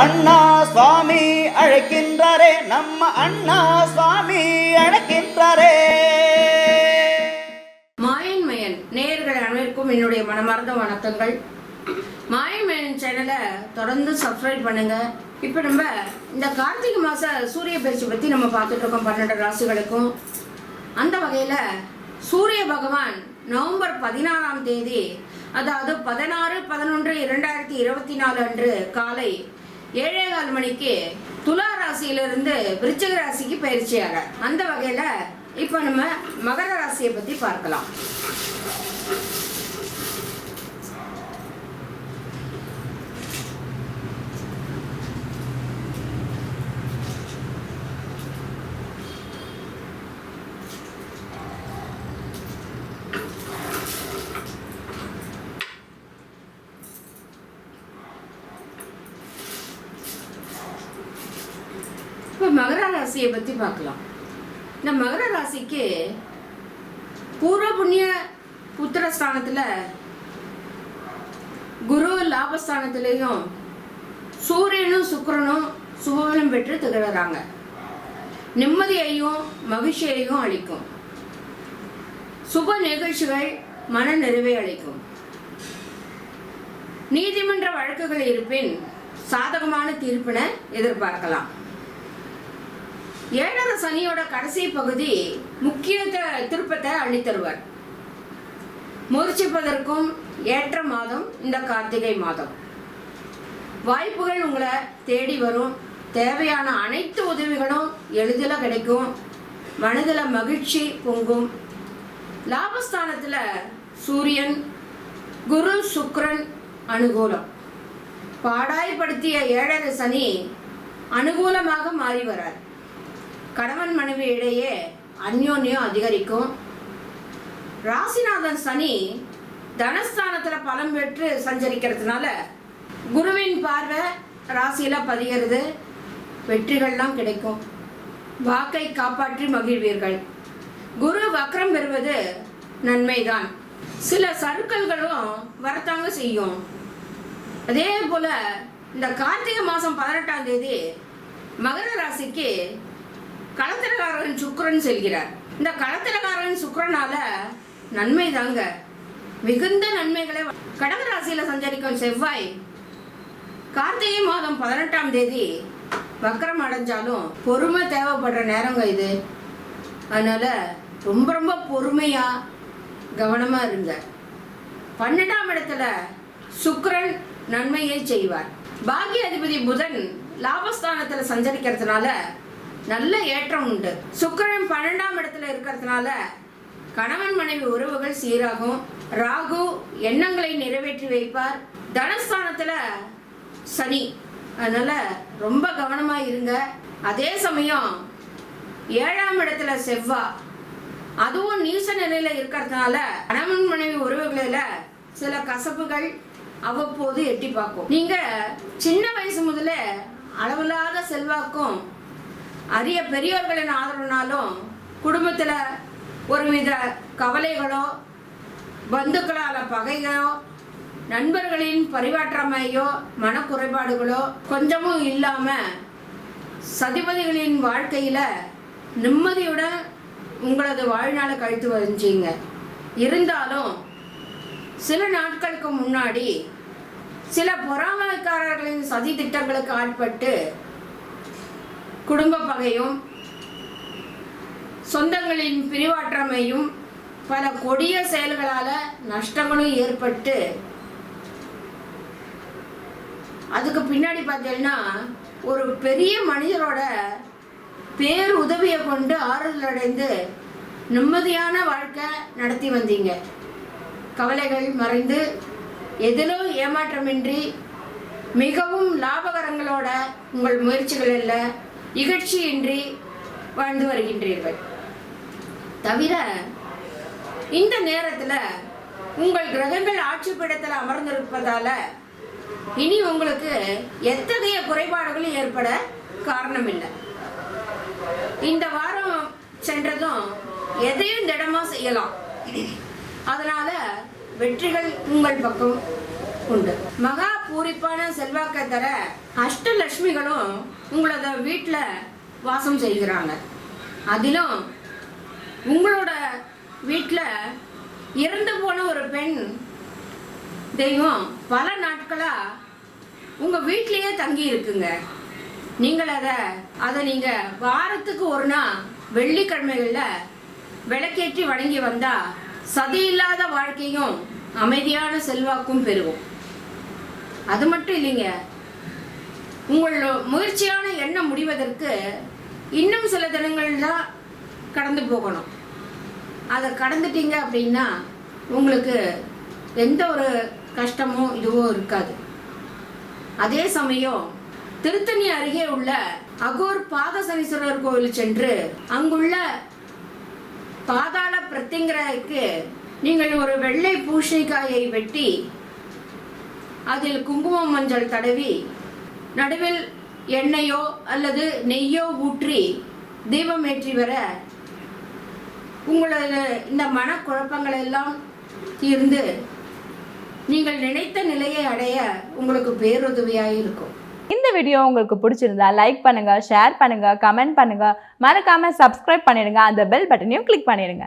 அண்ணா சுவாமி அழைக்கின்றாரே நம்ம அண்ணா சுவாமி அழைக்கின்றாரே. மாயன் மயன் நேயர்கள் அனைவருக்கும் என்னுடைய மனமார்ந்த வணக்கங்கள். மாயன் மயன் சேனலை தொடர்ந்து சப்ஸ்கிரைப் பண்ணுங்க. இப்போ நம்ம இந்த கார்த்திகை மாச சூரிய பயிற்சி பற்றி நம்ம பார்த்துட்டு இருக்கோம் பன்னெண்டு ராசிகளுக்கும். அந்த வகையில் சூரிய பகவான் நவம்பர் பதினாறாம் தேதி அதாவது பதினாறு பதினொன்று இரண்டாயிரத்தி இருபத்தி நாலு அன்று காலை ஏழே கால் மணிக்கு துலா ராசியிலிருந்து விருச்சிக ராசிக்கு பயிற்சியாக. அந்த வகையில் இப்போ நம்ம மகர ராசியை பற்றி பார்க்கலாம். இப்போ மகர ராசியை பற்றி பார்க்கலாம். இந்த மகர ராசிக்கு பூர்வ புண்ணிய புத்திரஸ்தானத்தில் குரு லாபஸ்தானத்திலையும் சூரியனும் சுக்கரனும் சுபபலம் பெற்று திகழறாங்க. நிம்மதியையும் மகிழ்ச்சியையும் அளிக்கும். சுப நிகழ்ச்சிகள் மன நிறைவை அளிக்கும். நீதிமன்ற வழக்குகள் இருப்பின் சாதகமான தீர்ப்பினை எதிர்பார்க்கலாம். ஏழரை சனியோட கடைசி பகுதி முக்கிய திருப்பத்தை அள்ளித்தருவார். முறிச்சிப்பதற்கும் ஏற்ற மாதம் இந்த கார்த்திகை மாதம். வாய்ப்புகள் உங்களை தேடி வரும். தேவையான அனைத்து உதவிகளும் எளிதில் கிடைக்கும். மனதில் மகிழ்ச்சி பொங்கும். லாபஸ்தானத்தில் சூரியன் குரு சுக்ரன் அனுகூலம். பாடாய்படுத்திய ஏழரை சனி அனுகூலமாக மாறி வரார். கணவன் மனைவி இடையே அந்யோன்யம் அதிகரிக்கும். ராசிநாதன் சனி தனஸ்தானத்தில் பலம் பெற்று சஞ்சரிக்கிறதுனால குருவின் பார்வை ராசியில் பதிகிறது வெற்றிகள்லாம் கிடைக்கும். வாக்கை காப்பாற்றி மகிழ்வீர்கள். குரு வக்ரம் பெறுவது நன்மைதான். சில சருக்கல்களும் வரத்தாங்க செய்யும். அதே போல இந்த கார்த்திகை மாதம் பதினெட்டாம் தேதி மகர ராசிக்கு களத்திரக்காரன் சுக்கரன் செல்கிறார். இந்த களத்திரக்காரன் சுக்கரனால நன்மை தாங்க. மிகுந்த நன்மைகளை கடக ராசியில சஞ்சரிக்கும் செவ்வாய் கார்த்திகை மாதம் பதினெட்டாம் தேதி வக்கரம் அடைஞ்சாலும் பொறுமை தேவைப்படுற நேரங்க இது. அதனால ரொம்ப ரொம்ப பொறுமையா கவனமா இருங்க. பன்னெண்டாம் இடத்துல சுக்கிரன் நன்மையை செய்வார். பாக்கிய அதிபதி புதன் லாபஸ்தானத்துல சஞ்சரிக்கிறதுனால நல்ல ஏற்றம் உண்டு. சுக்கரன் பன்னெண்டாம் இடத்துல இருக்கிறதுனால கணவன் மனைவி உறவுகள் சீராகும். ராகு எண்ணங்களை நிறைவேற்றி வைப்பார். தனஸ்தானத்துல சனி. அதனால ரொம்ப கவனமா இருங்க. அதே சமயம் ஏழாம் இடத்துல செவ்வா. அதுவும் நீச நிலையில இருக்கிறதுனால கணவன் மனைவி உறவுகளில் சில கசப்புகள் அவ்வப்போது எட்டி பார்க்கும். நீங்க சின்ன வயசு முதல்ல அளவில்லாத செல்வாக்கும் அரிய பெரியோர்களின் ஆதரவுனாலும் குடும்பத்தில் ஒருவித கவலைகளோ பந்துக்களால் பகைகளோ நண்பர்களின் பரிவாற்றமையோ மனக்குறைபாடுகளோ கொஞ்சமும் இல்லாமல் சதிபதிகளின் வாழ்க்கையில் நிம்மதியுடன் உங்களது வாழ்நாளை கழித்து வந்துச்சிங்க இருந்தாலும் சில நாட்களுக்கு முன்னாடி சில பொறாமைக்காரர்களின் சதி திட்டங்களுக்கு ஆட்பட்டு குடும்ப பகையும் சொந்தங்களின் பிரிவாற்றமையும் பல கொடிய செயல்களால நஷ்டங்களும் ஏற்பட்டு அதுக்கு பின்னாடி பார்த்தீங்கன்னா ஒரு பெரிய மனிதரோட பேர் உதவியை கொண்டு ஆறுதல் அடைந்து நிம்மதியான வாழ்க்கை நடத்தி வந்தீங்க. கவலைகள் மறைந்து எதிலும் ஏமாற்றமின்றி மிகவும் லாபகரங்களோட உங்கள் முயற்சிகள் இல்லை இகழ்ச்சியின்றி வாழ்ந்து வருகின்றீர்கள். தவிர இந்த நேரத்தில் உங்கள் கிரகங்கள் ஆட்சி பீடத்தில் அமர்ந்திருப்பதால இனி உங்களுக்கு எத்தகைய குறைபாடுகளும் ஏற்பட காரணம் இல்லை இந்த வாரம் சென்றதும் எதையும் திடமா செய்யலாம். அதனால வெற்றிகள் உங்கள் பக்கம் உண்டு. மகா பூரிப்பான செல்வாக்கை தர அஷ்டலட்சுமிகளும் உங்களோட வீட்டில் வாசம் செய்கிறாங்க. அதிலும் உங்களோட வீட்டில் இறந்து போன ஒரு பெண் தெய்வம் பல நாட்களாக உங்கள் வீட்லேயே தங்கி இருக்குங்க. நீங்கள் அதை அதை நீங்கள் வாரத்துக்கு ஒரு நாள் வெள்ளிக்கிழமைகளில் விளக்கேற்றி வணங்கி வந்தால் சதி இல்லாத வாழ்க்கையும் அமைதியான செல்வாக்கும் பெறுவோம். அது மட்டும் இல்லைங்க உங்கள் முயற்சியான எண்ணம் முடிவதற்கு இன்னும் சில தினங்கள் தான் கடந்து போகணும். அதை கடந்துட்டீங்க அப்படின்னா உங்களுக்கு எந்த ஒரு கஷ்டமோ இதுவோ இருக்காது. அதே சமயம் திருத்தணி அருகே உள்ள அகோர் பாதசனீஸ்வரர் கோவில் சென்று அங்குள்ள பாதாள பிரத்திங்கரைக்கு நீங்கள் ஒரு வெள்ளை பூஷணிக்காயை வெட்டி அதில் குங்குமம் மஞ்சள் தடவி நடுவில் எண்ணெயோ அல்லது நெய்யோ ஊற்றி தீபம் ஏற்றி வர உங்களது இந்த மனக்குழப்பங்கள் எல்லாம் தீர்ந்து நீங்கள் நினைத்த நிலையை அடைய உங்களுக்கு பேருதவியாக இருக்கும். இந்த வீடியோ உங்களுக்கு பிடிச்சிருந்தா லைக் பண்ணுங்க ஷேர் பண்ணுங்க கமெண்ட் பண்ணுங்க. மறக்காம சப்ஸ்கிரைப் பண்ணிடுங்க. அந்த பெல் பட்டனையும் கிளிக் பண்ணிடுங்க.